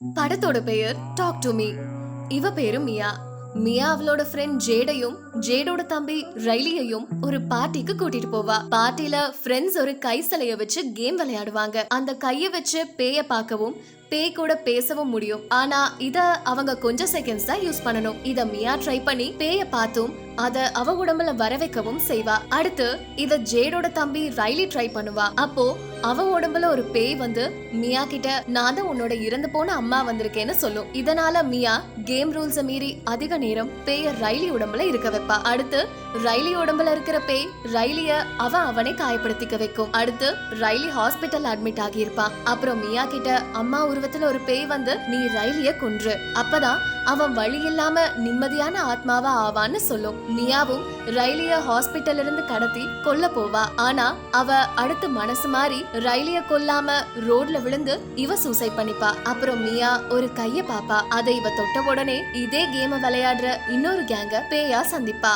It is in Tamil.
படத்தோட பெயர் டாக் டு மீ இவ பேரு மியா. மியா அவளோட ஃப்ரெண்ட் ஜேடையும் ஜேடோட தம்பி ரைலியையும் ஒரு பார்ட்டிக்கு கூட்டிட்டு போவா. பார்ட்டில ஃப்ரெண்ட்ஸ் ஒரு கை சிலைய வச்சு கேம் விளையாடுவாங்க. அந்த கைய வச்சு பேய பார்க்கவும் பேய் கூட பேசவும் முடியும். ஆனா இத அவங்க கொஞ்சம் செகண்ட்ஸ் தான் யூஸ் பண்ணணும். இத மியா ட்ரை பண்ணி பேய பார்த்தும் அத அவ உடம்புல வர வைக்கவும் செய்வா. அடுத்து இத ஜேடோட தம்பி ரைலி ட்ரை பண்ணுவா. அப்போ அவ உடம்புல ஒரு பேய் வந்து மியா கிட்ட நான் தான் உன்னோட இறந்து போன அம்மா வந்திருக்கேன்னு சொல்லும் இதனால மியா கேம் ரூல்ஸ் மீறி அதிக நேரம் பேய ரைலி உடம்புல இருக்க வைப்பா. அடுத்து ரைலி உடம்புல இருக்கிற பேய் ரைலிய அவன் அவனை காயப்படுத்திக்க வைக்கும். அடுத்து ரைலி ஹாஸ்பிட்டல் அட்மிட் ஆகியிருப்பான் அப்புறம் மியா கிட்ட அம்மா உருவத்துல ஒரு பேய் வந்து நீ ரயிலிய கொன்று. அப்பதான் அவன் வழி இல்லாம நிம்மதியான ஆத்மாவா ஆவான்னு சொல்லும். மியாவும் ரயிலிய ஹாஸ்பிட்டல் இருந்து கடத்தி கொல்ல போவா. ஆனா அவ அடுத்து மனசு மாறி ரயிலிய கொல்லாம ரோட்ல விழுந்து இவ சூசைட் பண்ணிப்பா. அப்புறம் மியா ஒரு கைய பாப்பா. அதை இவ தொட்ட உடனே இதே கேம விளையாடுற இன்னொரு கேங்க பேயா சந்திப்பா.